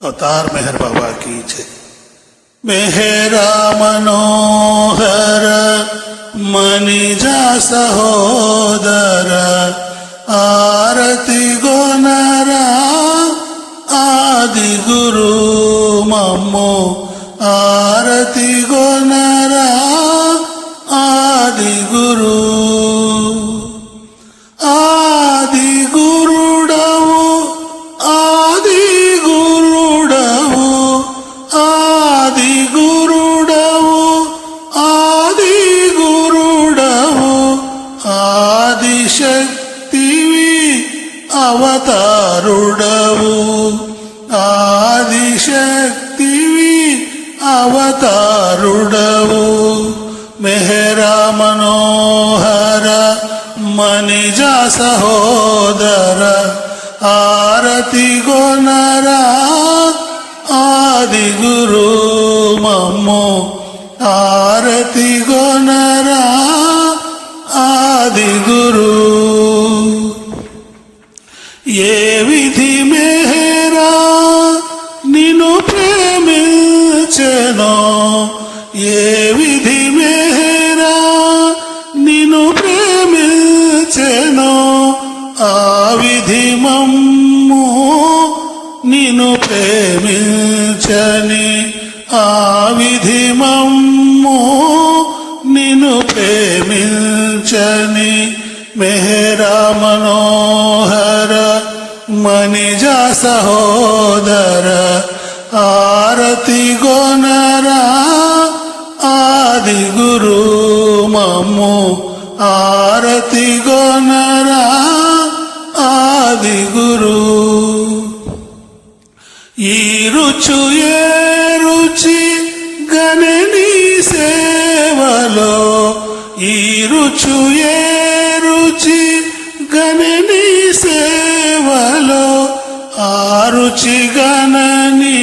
અવતાર મહેર બાબા કી છે મેહરા મનોહર મનિજા સહોદર આરતી ગોનરા આદિ ગુરુ મમ્મો આરતી ગોન అవతారుడవు. ఆదిశక్తివి అవతారుడవు. మెహరా మనోహర మణిజ సహోదర ఆరతి గొనరా ఏ విధి మేరా నిన్ను ప్రేమించను? ఏ విధి మేరా నిన్ను ప్రేమించను? ఆ విధి మమ్ము నిన్ను ప్రేమించని ఆ విధి మమ్ము నిన్ను ప్రేమించని. మెహరా మనోహర మనిజ సహోదర ఆరతి గొనరా ఆది గురు మమ్ము ఆరతి గొనరా ఆది గురు ఈ రుచు ఏ రుచి గణని సేవలో ఈ రుచు ఏ రుచి గణని సేవలో ఆ రుచి గణని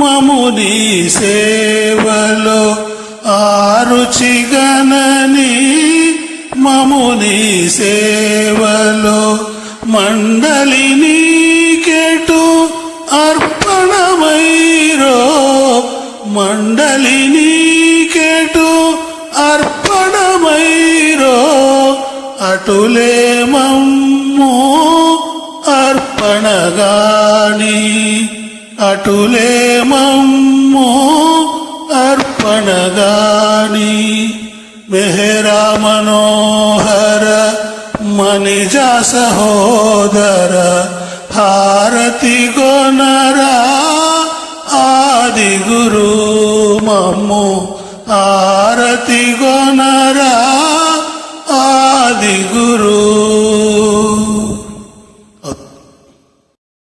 మముని సేవలో ఆ రుచి గణని మముని సేవలో మండలిని కేటు అర్పణమైరో మండలిని కేటు అర్పణమైరో అటులే మమ్ము అర్పణగాని అటులే మమ్ము అర్పణగాని మెహరా మనోహర మణిజా సహోదర హారతి గోనరా ఆది గురు మమ్ము ఆరతి గోనరా.